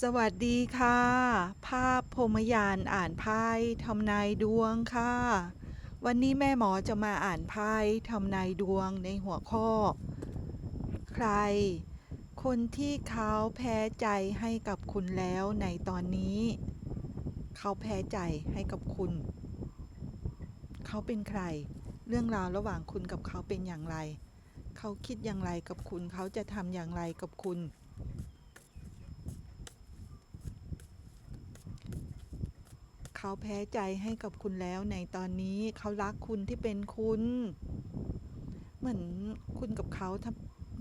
สวัสดีค่ะ ภาพพรมยานอ่านไพ่ทำนายดวงค่ะ วันนี้แม่หมอจะมาอ่านไพ่ทำนายดวงในหัวข้อ ใคร คนที่เขาแพ้ใจให้กับคุณแล้วในตอนนี้ เขาแพ้ใจให้กับคุณ เขาเป็นใคร เรื่องราวระหว่างคุณกับเขาเป็นอย่างไร เขาคิดอย่างไรกับคุณ เขาจะทำอย่างไรกับคุณ เขาแพ้ใจให้กับคุณแล้วในตอนนี้เขารักคุณที่เป็นคุณ เหมือนคุณกับเขาถ้า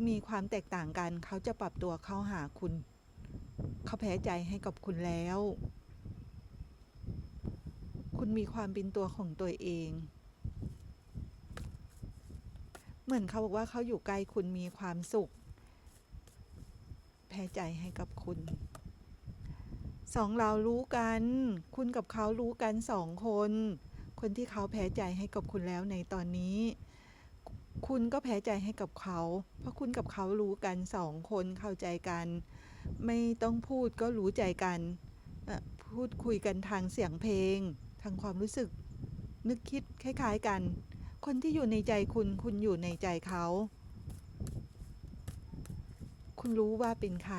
มีความแตกต่างกัน เขาจะปรับตัวเข้าหาคุณ เขาแพ้ใจให้กับคุณแล้ว คุณมีความเป็นตัวของตัวเอง เหมือนเขาบอกว่าเขาอยู่ใกล้คุณมีความสุข แพ้ใจให้กับคุณ สองเรารู้กัน คุณกับเขารู้กันสองคน คนที่เขาแพ้ใจให้กับคุณแล้วในตอนนี้ คุณก็แพ้ใจให้กับเขา เพราะคุณกับเขารู้กันสองคนเข้าใจกัน ไม่ต้องพูดก็รู้ใจกัน พูดคุยกันทางเสียงเพลง ทางความรู้สึก นึกคิดคล้าย ๆกัน คนที่อยู่ในใจคุณ คุณอยู่ในใจเขา คุณรู้ว่าเป็นใคร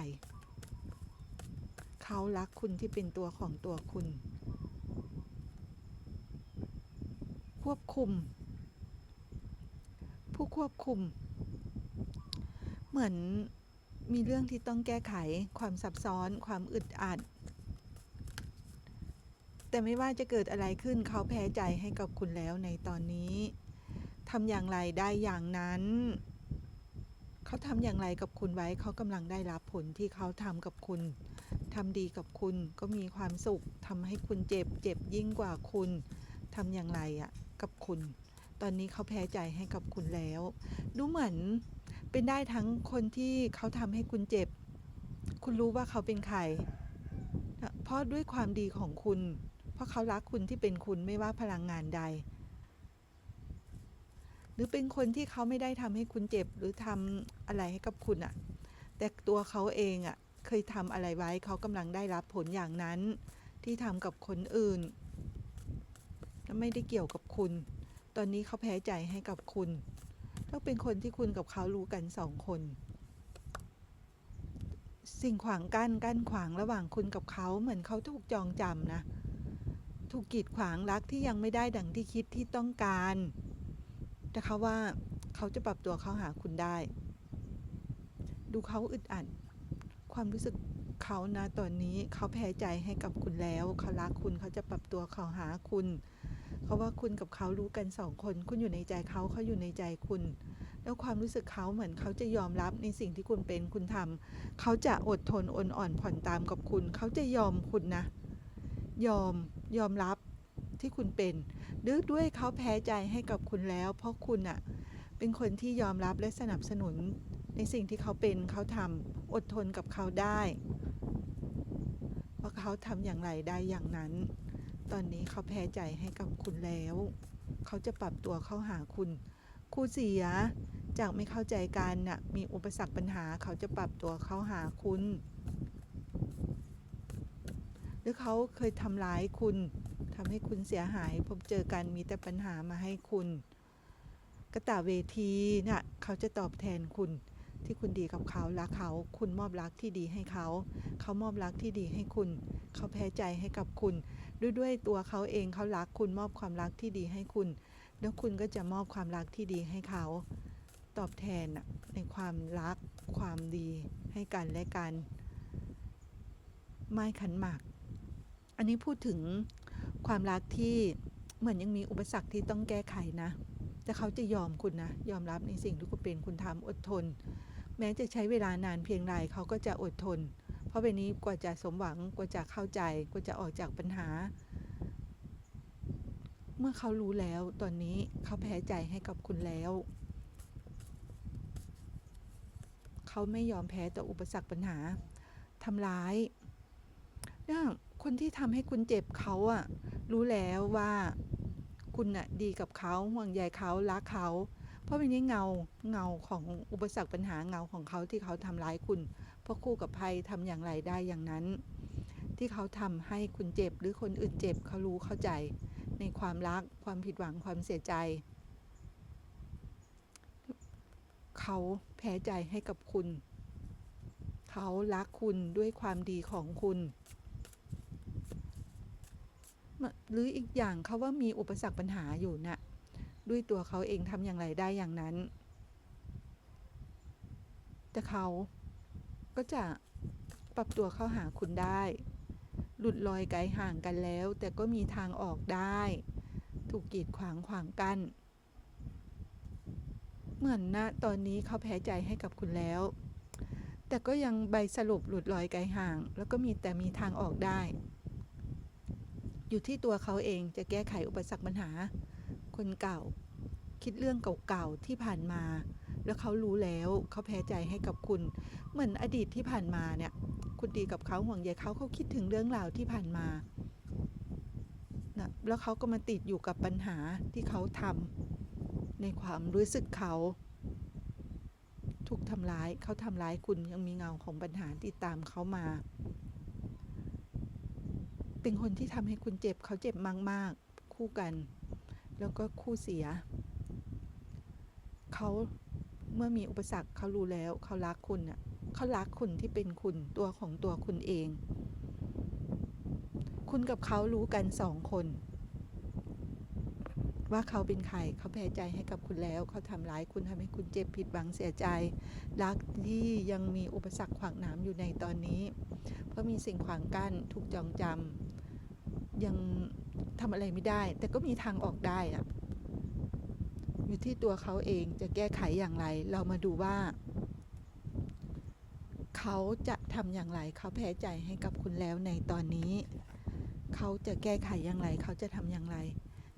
เขารักคุณที่เป็นตัวของตัวคุณ ควบคุม ผู้ควบคุม เหมือนมีเรื่องที่ต้องแก้ไขความซับซ้อนความอึดอัด แต่ไม่ว่าจะเกิดอะไรขึ้นเขาแพ้ใจให้กับคุณแล้วในตอนนี้ทำอย่างไรได้อย่างนั้น เขาทำอย่างไรกับคุณไว้เขากำลังได้รับผลที่เขาทำกับคุณ ทำดีกับคุณก็มีความสุขทำให้คุณเจ็บ เจ็บยิ่งกว่าคุณทำอย่างไรอะกับคุณ ตอนนี้เขาแพ้ใจให้กับคุณแล้ว ดูเหมือนเป็นได้ทั้งคนที่เขาทำให้คุณเจ็บ คุณรู้ว่าเขาเป็นใคร เพราะด้วยความดีของคุณ เพราะเขารักคุณที่เป็นคุณไม่ว่าพลังงานใด หรือเป็นคนที่เขาไม่ได้ทำให้คุณเจ็บหรือทำอะไรให้กับคุณอะแต่ตัวเขาเองอะ เคยทำอะไรไว้เขากำลังได้รับผลอย่างนั้น ที่ทำกับคนอื่นและไม่ได้เกี่ยวกับคุณ ตอนนี้เขาแพ้ใจให้กับคุณต้องเป็นคนที่คุณกับเขารู้กันสองคน สิ่งขวางกั้นกั้นขวางระหว่างคุณกับเขาเหมือนเขาถูกจองจำนะถูกกีดขวางรักที่ยังไม่ได้ดังที่คิดที่ต้องการ แต่เขาว่าเขาจะปรับตัวเข้าหาคุณได้ ดูเขาอึดอัด ความรู้สึกเขานะตอนนี้เขาแพ้ใจให้กับคุณแล้วเขารักคุณเขาจะปรับตัวเขาหาคุณเขาว่าคุณกับเขารู้กันสองคน คุณอยู่ในใจเขาเขาอยู่ในใจคุณ แล้วความรู้สึกเขาเหมือนเขาจะยอมรับในสิ่งที่คุณเป็นคุณทำเขาจะอดทนอดอ่อนผ่อนตามกับคุณ เขาจะยอมคุณนะ ยอมยอมรับที่คุณเป็นด้วยด้วยเขาแพ้ใจให้กับคุณแล้ว เพราะคุณอะเป็นคนที่ยอมรับและสนับสนุน ในสิ่งที่เขาเป็นเขาทำอดทนกับเขาได้เพราเขาทำอย่างไรได้อย่างนั้น ตอนนี้เขาแพ้ใจให้กับคุณแล้ว เขาจะปรับตัวเข้าหาคุณคู่เสียจากไม่เข้าใจกันน่ะมีอุปสรรคปัญหาเขาจะปรับตัวเข้าหาคุณ หรือเขาเคยทำร้ายคุณทำให้คุณเสียหายพบเจอกันมีแต่ปัญหามาให้คุณ กระต่ายเวทีน่ะเขาจะตอบแทนคุณ ที่คุณดีกับเขารักเขา คุณมอบรักที่ดีให้เขา เขามอบรักที่ดีให้คุณ เขาแพ้ใจให้กับคุณ ด้วยด้วยตัวเขาเองเขารักคุณมอบความรักที่ดีให้คุณ แล้วคุณก็จะมอบความรักที่ดีให้เขา ตอบแทนในความรักความดีให้กันและกัน ไม้ขันหมาก อันนี้พูดถึงความรักที่เหมือนยังมีอุปสรรคที่ต้องแก้ไขนะ แต่เขาจะยอมคุณนะ ยอมรับในสิ่งที่คุณเป็นคุณทำอดทน แม้จะใช้เวลานานเพียงไรเขาก็จะอดทน เพราะเป็นนี้กว่าจะสมหวังกว่าจะเข้าใจกว่าจะออกจากปัญหา เมื่อเขารู้แล้วตอนนี้เขาแพ้ใจให้กับคุณแล้ว เขาไม่ยอมแพ้ต่ออุปสรรคปัญหาทำร้ายเนี่ยคนที่ทำให้คุณเจ็บเขาอะรู้แล้วว่า คุณน่ะดีกับเขาห่วงใยเขารักเขา เพราะเป็นนี้เงาเงาของอุปสรรคปัญหาเงาของเขาที่เขาทำร้ายคุณ เพราะราะคู่กับภัยทำอย่างไรได้อย่างนั้น ที่เขาทำให้คุณเจ็บหรือคนอื่นเจ็บเขารู้เข้าใจ ในความรักความผิดหวังความเสียใจ เขาแพ้ใจให้กับคุณ เขารักคุณด้วยความดีของคุณ หรืออีกอย่างเขาว่ามีอุปสรรคปัญหาอยู่นะ่ะด้วยตัวเขาเองทำอย่างไรได้อย่างนั้น แต่เขาก็จะปรับตัวเข้าหาคุณได้ หลุดลอยไกลห่างกันแล้ว แต่ก็มีทางออกได้ ถูกกีดขวางขวางกัน เหมือนนะตอนนี้เขาแพ้ใจให้กับคุณแล้ว แต่ก็ยังใบสรุปหลุดลอยไกลห่าง แล้วก็มีแต่มีทางออกได้ อยู่ที่ตัวเขาเองจะแก้ไขอุปสรรคปัญหา คนเก่า คิดเรื่องเก่าๆที่ผ่านมา แล้วเขารู้แล้วเขาแพ้ใจให้กับคุณ เหมือนอดีตที่ผ่านมาเนี่ย คุณดีกับเขาห่วงใยเขาเขาคิดถึงเรื่องราวที่ผ่านมานะแล้วเขาก็มาติดอยู่กับปัญหาที่เขาทำในความรู้สึกเขาถูกทำร้ายเขาทำร้ายคุณยังมีเงาของปัญหาติดตามเขามา เป็นคนที่ทำให้คุณเจ็บเขาเจ็บมากๆ คู่กัน แล้วก็คู่เสีย เขาเมื่อมีอุปสรรคเขารู้แล้ว เขารักคุณน่ะเขารักคุณที่เป็นคุณตัวของตัวคุณเอง คุณกับเขารู้กันสองคน ว่าเขาเป็นใครเขาแพ้ใจให้กับคุณแล้ว เขาทำร้ายคุณทำให้คุณเจ็บผิดหวังเสียใจ รักที่ยังมีอุปสรรคขวางหนามอยู่ในตอนนี้ เพราะมีสิ่งขวางกั้นถูกจองจำ ยังทำอะไรไม่ได้ แต่ก็มีทางออกได้อะอยู่ที่ตัวเขาเองจะแก้ไขอย่างไร เรามาดูว่า เขาจะทำอย่างไร เขาแพ้ใจให้กับคุณแล้วในตอนนี้ เขาจะแก้ไขอย่างไร เขาจะทำอย่างไร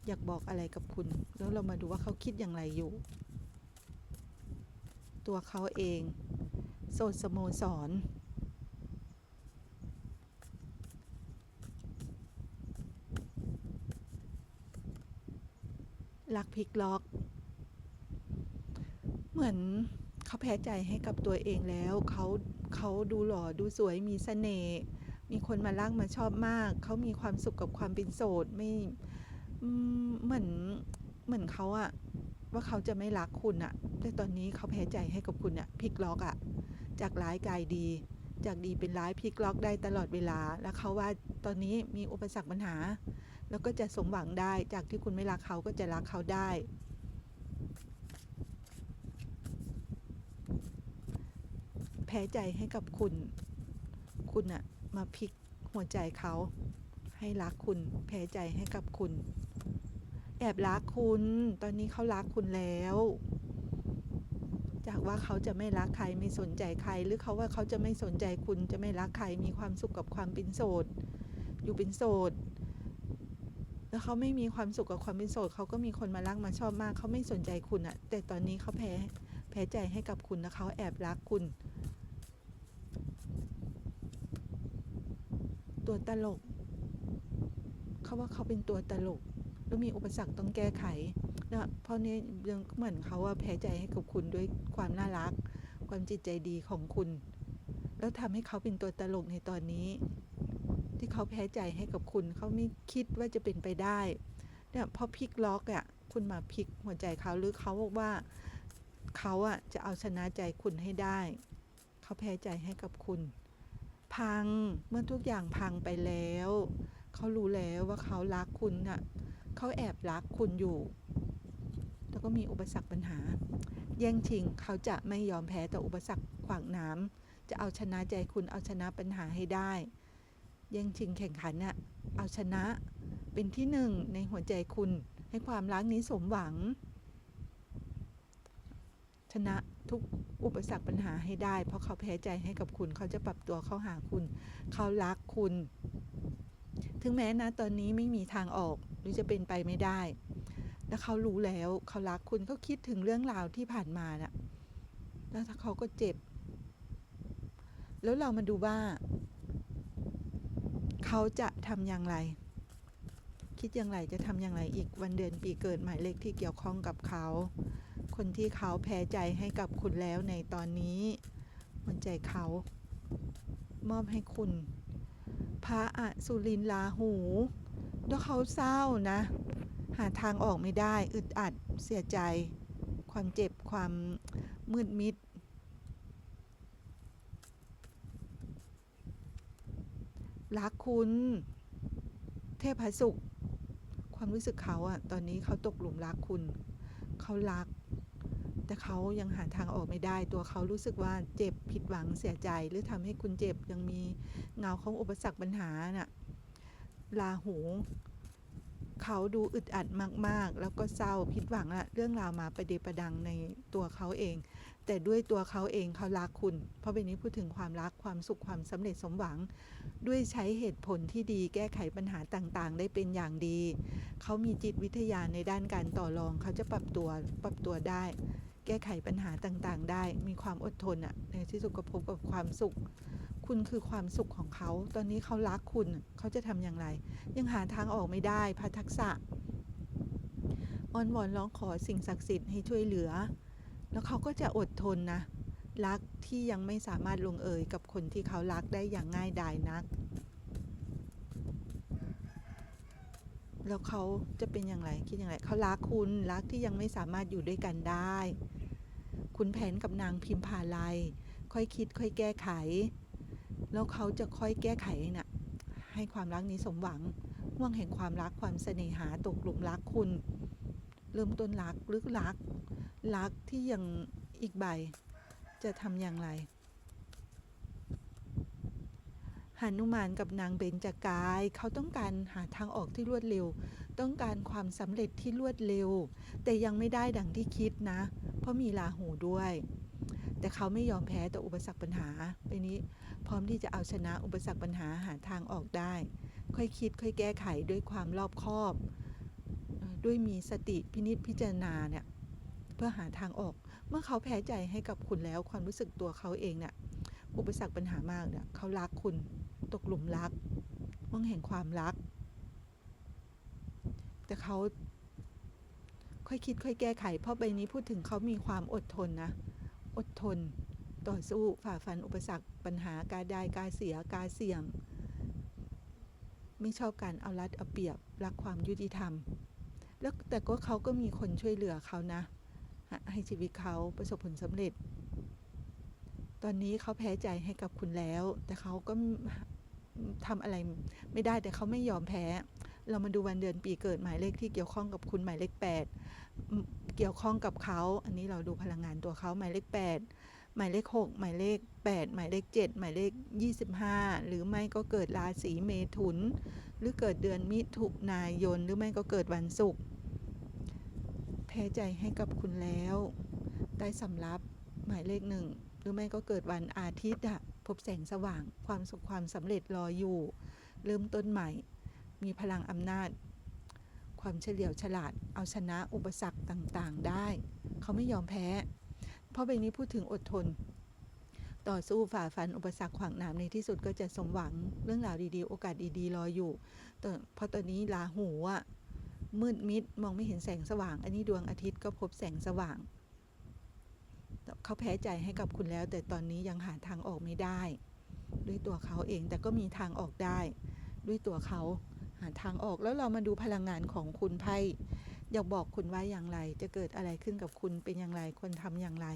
อยากบอกอะไรกับคุณ แล้วเรามาดูว่าเขาคิดอย่างไรอยู่ ตัวเขาเอง โสดสโมสร ลักพลิกล็อก เหมือนเขาแพ้ใจให้กับตัวเองแล้วเขาเขาดูหล่อดูสวยมีเสน่ห์มีคนมารักมาชอบมาก เขามีความสุขกับความเป็นโสดไม่เหมือนเหมือนเขาอะว่าเขาจะไม่รักคุณอะแต่ตอนนี้เขาแพ้ใจให้กับคุณอะพลิกล็อกอะจากร้ายกลายดี จากดีเป็นร้ายพลิกล็อกได้ตลอดเวลา แล้วเขาว่าตอนนี้มีอุปสรรคปัญหา แล้วก็จะสมหวังได้ จากที่คุณไม่รักเขาก็จะรักเขาได้ แพ้ใจให้กับคุณ คุณอะมาพลิกหัวใจเขา ให้รักคุณ แพ้ใจให้กับคุณ แอบรักคุณ ตอนนี้เขารักคุณแล้วจากว่าเขาจะไม่รักใครไม่สนใจใคร หรือเขาว่าเขาจะไม่สนใจคุณจะไม่รักใครมีความสุขกับความเป็นโสด อยู่เป็นโสด แล้วเขาไม่มีความสุขกับความเป็นโสดเขาก็มีคนมารักมาชอบมากเขาไม่สนใจคุณอะแต่ตอนนี้เขาแพ้แพ้ใจให้กับคุณนะเขาแอบรักคุณ ตัวตลกเขาว่าเขาเป็นตัวตลกแล้วมีอุปสรรคต้องแก้ไขนะเพราะนี้ยังเหมือนเขาว่าแพ้ใจให้กับคุณด้วยความน่ารัก ความจิตใจดีของคุณ แล้วทำให้เขาเป็นตัวตลกในตอนนี้ ที่เขาแพ้ใจให้กับคุณ เขาไม่คิดว่าจะเป็นไปได้เนี่ยพอพลิกล็อกอะ่ะคุณมาพลิกหัวใจเขาหรือเขาบอกว่าเขาอะ่ะจะเอาชนะใจคุณให้ได้ เขาแพ้ใจให้กับคุณ พังเมื่อทุกอย่างพังไปแล้ว เขารู้แล้วว่าเขารักคุณน่ะเขาแอบรักคุณอยู่ แล้วก็มีอุปสรรคปัญหา แย่งชิงเขาจะไม่ยอมแพ้ต่ออุปสรรคขวางน้ำจะเอาชนะใจคุณเอาชนะปัญหาให้ได้ แย่งชิงแข่งขันน่ะเอาชนะเป็นที่หนึ่งในหัวใจคุณ ให้ความรักนี้สมหวัง ชนะทุกอุปสรรคปัญหาให้ได้ เพราะเขาแพ้ใจให้กับคุณ เขาจะปรับตัวเข้าหาคุณ เขารักคุณ ถึงแม้นะตอนนี้ไม่มีทางออกหรือจะเป็นไปไม่ได้ แล้วเขารู้แล้วเขารักคุณเขาคิดถึงเรื่องราวที่ผ่านมาน่ะแล้วถ้าเขาก็เจ็บ แล้วเรามาดูว่า เขาจะทำอย่างไร คิดอย่างไรจะทำอย่างไรอีกวันเดือนปีเกิดหมายเลขที่เกี่ยวข้องกับเขา คนที่เขาแพ้ใจให้กับคุณแล้วในตอนนี้หัวใจเขา มอบให้คุณ พระอสุรินลาหูแล้วเขาเศร้านะ หาทางออกไม่ได้ อึดอัดเสียใจ ความเจ็บความมืดมิด รักคุณ เทพสุข ความรู้สึกเขาอะตอนนี้เขาตกหลุมรักคุณ เขารัก แต่เขายังหาทางออกไม่ได้ ตัวเขารู้สึกว่าเจ็บผิดหวังเสียใจ หรือทำให้คุณเจ็บยังมีเงาของอุปสรรคปัญหาน่ะลาหู เขาดูอึดอัดมากๆ แล้วก็เศร้าผิดหวังอะเรื่องราวมาประเดประดังในตัวเขาเอง แต่ด้วยตัวเขาเองเขารักคุณ เพราะเป็นนี้พูดถึงความรักความสุขความสำเร็จสมหวัง ด้วยใช้เหตุผลที่ดีแก้ไขปัญหาต่างๆ ได้เป็นอย่างดี เขามีจิตวิทยาในด้านการต่อรอง เขาจะปรับตัวปรับตัวได้ แก้ไขปัญหาต่างๆ ได้มีความอดทนอะในที่สุดก็พบกับความสุข คุณคือความสุขของเขา ตอนนี้เขารักคุณ เขาจะทำอย่างไร ยังหาทางออกไม่ได้พระทักษะอ้อนวอนร้องขอสิ่งศักดิ์สิทธิ์ให้ช่วยเหลือ แล้วเขาก็จะอดทนนะ รักที่ยังไม่สามารถลงเอยกับคนที่เขารักได้อย่างง่ายดายนัก แล้วเขาจะเป็นอย่างไรคิดอย่างไร เขารักคุณ รักที่ยังไม่สามารถอยู่ด้วยกันได้ คุณแผนกับนางพิมพาลัย ค่อยคิดค่อยแก้ไข แล้วเขาจะค่อยแก้ไขน่ะให้ความรักนี้สมหวังห่วงแห่งความรักความเสน่หาตกหลุมรักคุณ เริ่มต้นรักลึกรัก รักที่ยังอีกใบ จะทำอย่างไรหานุมานกับนางเบญจกาย เขาต้องการหาทางออกที่รวดเร็ว ต้องการความสำเร็จที่รวดเร็ว แต่ยังไม่ได้ดังที่คิดนะ เพราะมีลาหูด้วย แต่เขาไม่ยอมแพ้ต่ออุปสรรคปัญหาไปนี้ ร้อมที่จะเอาชนะอุปสรรคปัญหาหาทางออกได้ ค่อยคิดค่อยแก้ไขด้วยความรอบคอบ ด้วยมีสติพินิจพิจารณาเนี่ยเพื่อหาทางออก เมื่อเขาแพ้ใจให้กับคุณแล้วความรู้สึกตัวเขาเองเนี่ยอุปสรรคปัญหามากเนี่ยเขารักคุณตกหลุมรักมองเห็นความรัก แต่เขาค่อยคิดค่อยแก้ไข เพราะใบนี้พูดถึงเขามีความอดทนนะ อดทน ต่อสู้ฝ่าฟันอุปสรรค ปัญหาการได้การเสียการเสี่ยง ไม่ชอบการเอารัดเอาเปรียบรักความยุติธรรม แล้วแต่ก็เขาก็มีคนช่วยเหลือเขานะ ให้ชีวิตเขาประสบผลสำเร็จ ตอนนี้เขาแพ้ใจให้กับคุณแล้ว แต่เขาก็ทำอะไรไม่ได้แต่เขาไม่ยอมแพ้ เรามาดูวันเดือนปีเกิดหมายเลขที่เกี่ยวข้องกับคุณหมายเลข8เกี่ยวข้องกับเขา อันนี้เราดูพลังงานตัวเขาหมายเลข8 หมายเลข 6 หมายเลข 8 หมายเลข 7 หมายเลข 25 หรือไม่ก็เกิดราศีเมถุน หรือเกิดเดือนมิถุนายน หรือไม่ก็เกิดวันศุกร์แพ้ใจให้กับคุณแล้ว ได้สำรับหมายเลขหนึ่งหรือไม่ก็เกิดวันอาทิตย์อะพบแสงสว่าง ความสุขความสำเร็จรออยู่ เริ่มต้นใหม่ มีพลังอำนาจ ความเฉลียวฉลาด เอาชนะอุปสรรคต่างๆ ได้ เขาไม่ยอมแพ้ เพราะใบนี้พูดถึงอดทน ต่อสู้ฝ่าฟันอุปสรรคขวางหนามในที่สุดก็จะสมหวังเรื่องราวดีๆ โอกาสดีๆ รออยู่แต่พราะตอนนี้ลาหูอะมืดมิดมองไม่เห็นแสงสว่าง อันนี้ดวงอาทิตย์ก็พบแสงสว่างเขาแพ้ใจให้กับคุณแล้ว แต่ตอนนี้ยังหาทางออกไม่ได้ ด้วยตัวเขาเองแต่ก็มีทางออกได้ ด้วยตัวเขาหาทางออกแล้วเรามาดูพลังงานของคุณไพ่ อยากบอกคุณไว่าอย่างไร จะเกิดอะไรขึ้นกับคุณเป็นอย่างไรควรทำอย่างไร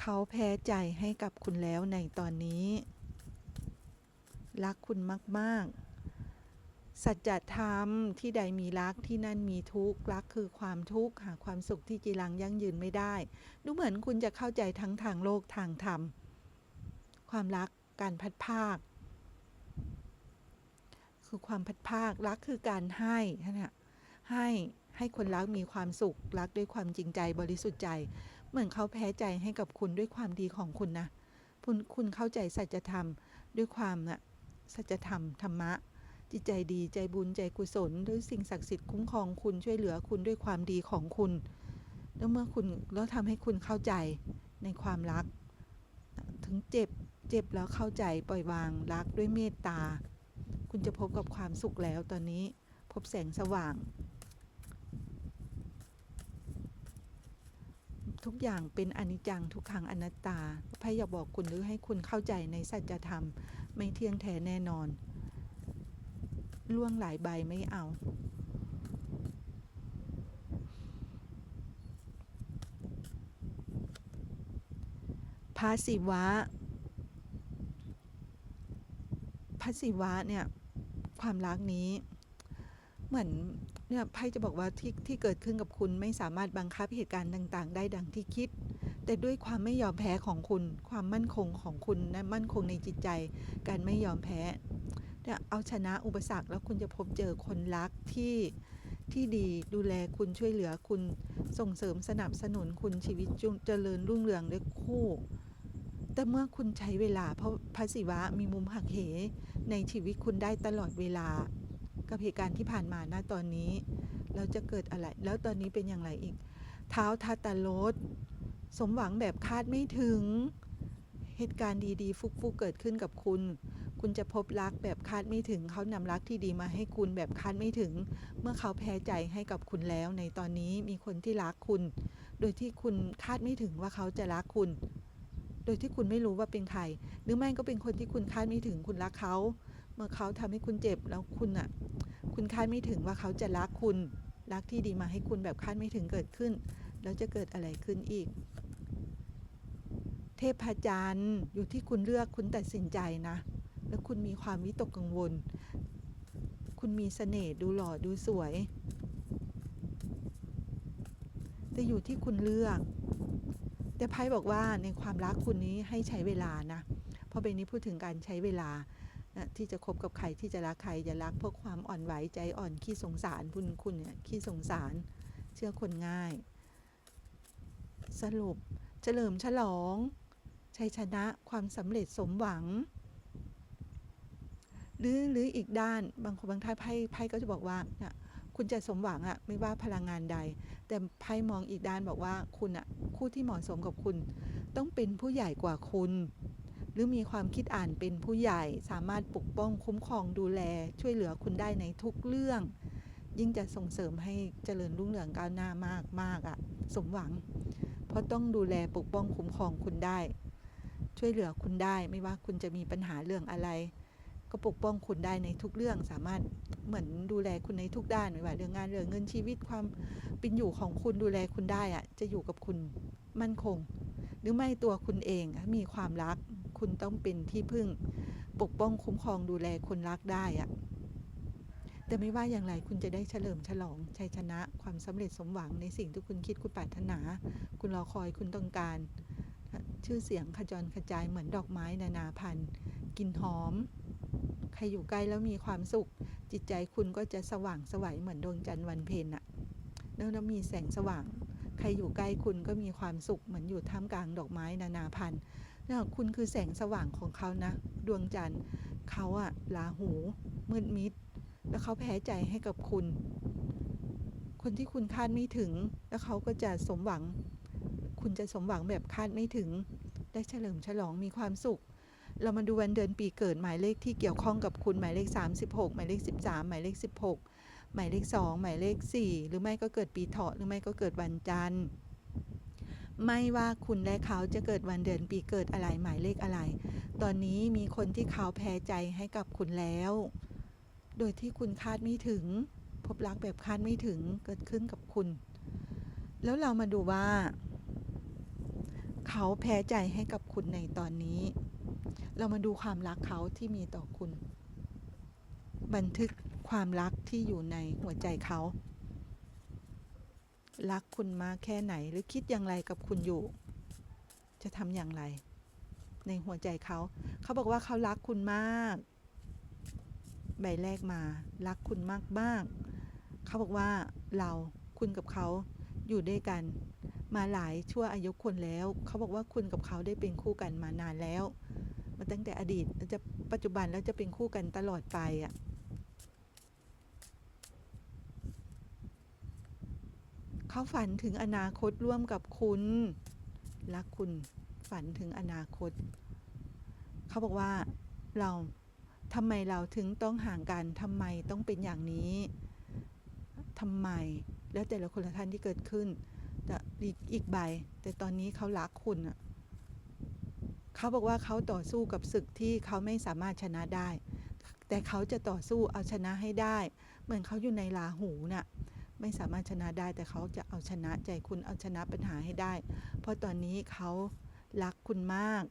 เขาแพ้ใจให้กับคุณแล้วในตอนนี้ รักคุณมาก ๆ สัจธรรมที่ใดมีรักที่นั่นมีทุกข์รักคือความทุกข์หาความสุขที่จีรังยั่งยืนไม่ได้ ดูเหมือนคุณจะเข้าใจทั้งทางโลกทางธรรม ความรักการพัดภาค คือความพัดภาครักคือการให้นะให้ให้คนรักมีความสุข รักด้วยความจริงใจบริสุทธิ์ใจ เหมือนเขาแพ้ใจให้กับคุณด้วยความดีของคุณนะคุณคุณเข้าใจสัจธรรมด้วยความนะสัจธรรมธรรมะ จิตใจดีใจบุญใจกุศลด้วยสิ่งศักดิ์สิทธิ์คุ้มครองคุณช่วยเหลือคุณด้วยความดีของคุณ แล้วเมื่อคุณแล้วทำให้คุณเข้าใจในความรัก ถึงเจ็บเจ็บแล้วเข้าใจปล่อยวางรักด้วยเมตตา คุณจะพบกับความสุขแล้วตอนนี้พบแสงสว่าง ทุกอย่างเป็นอนิจจังทุกขังอนัตตาพ่อยากบอกคุณหรือให้คุณเข้าใจในสัจธรรม ไม่เที่ยงแท้แน่นอน ล่วงหลายใบไม่เอาพระศิวะพระศิวะเนี่ย ความรักนี้ เหมือนเนี่ยไพ่จะบอกว่าที่ที่เกิดขึ้นกับคุณไม่สามารถบังคับเหตุการณ์ต่างๆ ได้ดังที่คิด แต่ด้วยความไม่ยอมแพ้ของคุณ ความมั่นคงของคุณนะมั่นคงในจิตใจ การไม่ยอมแพ้เนี่ยเอาชนะอุปสรรคแล้วคุณจะพบเจอคนรักที่ที่ดีดูแลคุณช่วยเหลือคุณส่งเสริมสนับสนุนคุณชีวิตจเจริญรุ่งเรืองด้วยคู่ แต่เมื่อคุณใช้เวลาเพราะพระศิวะมีมุมหักเห ในชีวิตคุณได้ตลอดเวลา กับเหตุการณ์ที่ผ่านมาณตอนนี้แล้วจะเกิดอะไร แล้วตอนนี้เป็นอย่างไรอีก เท้าทัตตาโลดสมหวังแบบคาดไม่ถึง เหตุการณ์ดีๆ ฟุกๆเกิดขึ้นกับคุณ คุณจะพบรักแบบคาดไม่ถึง เขานำรักที่ดีมาให้คุณแบบคาดไม่ถึง เมื่อเขาแพ้ใจให้กับคุณแล้ว ในตอนนี้มีคนที่รักคุณ โดยที่คุณคาดไม่ถึงว่าเขาจะรักคุณ โดยที่คุณไม่รู้ว่าเป็นใคร หรือไม่ก็เป็นคนที่คุณคาดไม่ถึงคุณรักเขา เมื่อเขาทำให้คุณเจ็บแล้วคุณอะ คุณคาดไม่ถึงว่าเขาจะรักคุณ รักที่ดีมาให้คุณแบบคาดไม่ถึงเกิดขึ้น แล้วจะเกิดอะไรขึ้นอีก เทพจารย์อยู่ที่คุณเลือกคุณตัดสินใจนะ แล้วคุณมีความวิตกกังวล คุณมีเสน่ห์ดูหล่อดูสวยแต่อยู่ที่คุณเลือก แต่ไพ่บอกว่าในความรักคุณนี้ให้ใช้เวลานะ เพราะใบนนี้พูดถึงการใช้เวลานะที่จะคบกับใครที่จะรักใครจะรักเพราะความอ่อนไหวใจอ่อนขี้สงสารคุณคุณเนี่ยขี้สงสารเชื่อคนง่าย สรุปเฉลิมฉลองชัยชนะความสำเร็จสมหวัง หรือหรืออีกด้านบางคนบางท่านไพ่ไพ่ก็จะบอกว่าเนี่ย คุณจะสมหวังอะไม่ว่าพลังงานใด แต่ไพ่มองอีกด้านบอกว่าคุณอะคู่ที่เหมาะสมกับคุณ ต้องเป็นผู้ใหญ่กว่าคุณ หรือมีความคิดอ่านเป็นผู้ใหญ่สามารถปกป้องคุ้มครองดูแล ช่วยเหลือคุณได้ในทุกเรื่อง ยิ่งจะส่งเสริมให้เจริญรุ่งเรืองก้าวหน้ามากมากอะสมหวัง เพราะต้องดูแลปกป้องคุ้มครองคุณได้ ช่วยเหลือคุณได้ไม่ว่าคุณจะมีปัญหาเรื่องอะไร ก็ปกป้องคุณได้ในทุกเรื่องสามารถเหมือนดูแลคุณในทุกด้านไม่ว่าเรื่องงานเรื่องเงินชีวิตความเป็นอยู่ของคุณดูแลคุณได้อะจะอยู่กับคุณมั่นคง หรือไม่ตัวคุณเองมีความรัก คุณต้องเป็นที่พึ่ง ปกป้องคุ้มครองดูแลคนรักได้อะแต่ไม่ว่าอย่างไรคุณจะได้เฉลิมฉลองชัยชนะความสำเร็จสมหวังในสิ่งที่คุณคิดคุณปรารถนา คุณรอคอยคุณต้องการ ชื่อเสียงขจรกระจายเหมือนดอกไม้นานาพันธุ์กลิ่นหอม ใครอยู่ใกล้แล้วมีความสุข จิตใจคุณก็จะสว่างสวัยเหมือนดวงจันทร์วันเพ็ญอะแล้วมีแสงสว่าง ใครอยู่ใกล้คุณก็มีความสุขเหมือนอยู่ท่ามกลางดอกไม้นานาพันธุ์นะคุณคือแสงสว่างของเขานะ ดวงจันทร์เขาอะลาหูมืดมิด แล้วเขาแพ้ใจให้กับคุณ คนที่คุณคาดไม่ถึง แล้วเขาก็จะสมหวัง คุณจะสมหวังแบบคาดไม่ถึง ได้เฉลิมฉลองมีความสุข เรามาดูวันเดือนปีเกิดหมายเลขที่เกี่ยวข้องกับคุณหมายเลข 36 หมายเลข 13 หมายเลข 16 หมายเลข 2 หมายเลข 4 หรือไม่ก็เกิดปีเถาะหรือไม่ก็เกิดวันจันทร์ไม่ว่าคุณและเขาจะเกิดวันเดือนปีเกิดอะไรหมายเลขอะไร ตอนนี้มีคนที่เขาแพ้ใจให้กับคุณแล้ว โดยที่คุณคาดไม่ถึง พบรักแบบคาดไม่ถึงเกิดขึ้นกับคุณ แล้วเรามาดูว่า เขาแพ้ใจให้กับคุณในตอนนี้ เรามาดูความรักเขาที่มีต่อคุณ บันทึกความรักที่อยู่ในหัวใจเขา รักคุณมากแค่ไหนหรือคิดอย่างไรกับคุณอยู่ จะทำอย่างไร ในหัวใจเขา เขาบอกว่าเขารักคุณมาก ใบแรกมา รักคุณมากมากเขาบอกว่าเราคุณกับเขาอยู่ด้วยกัน มาหลายชั่วอายุคนแล้ว เขาบอกว่าคุณกับเขาได้เป็นคู่กันมานานแล้ว มาตั้งแต่อดีตแล้วจะปัจจุบันแล้วจะเป็นคู่กันตลอดไปอะเขาฝันถึงอนาคตร่วมกับคุณรักคุณฝันถึงอนาคต เขาบอกว่าเราทำไมเราถึงต้องห่างกันทำไมต้องเป็นอย่างนี้ทำไมแล้วแต่ละคนละท่านที่เกิดขึ้น แต่อีกอีกใบ แต่ตอนนี้เขารักคุณอะ เขาบอกว่าเขาต่อสู้กับศึกที่เขาไม่สามารถชนะได้ แต่เขาจะต่อสู้เอาชนะให้ได้ เหมือนเขาอยู่ในลาหูน่ะไม่สามารถชนะได้แต่เขาจะเอาชนะใจคุณเอาชนะปัญหาให้ได้ เพราะตอนนี้เขารักคุณมาก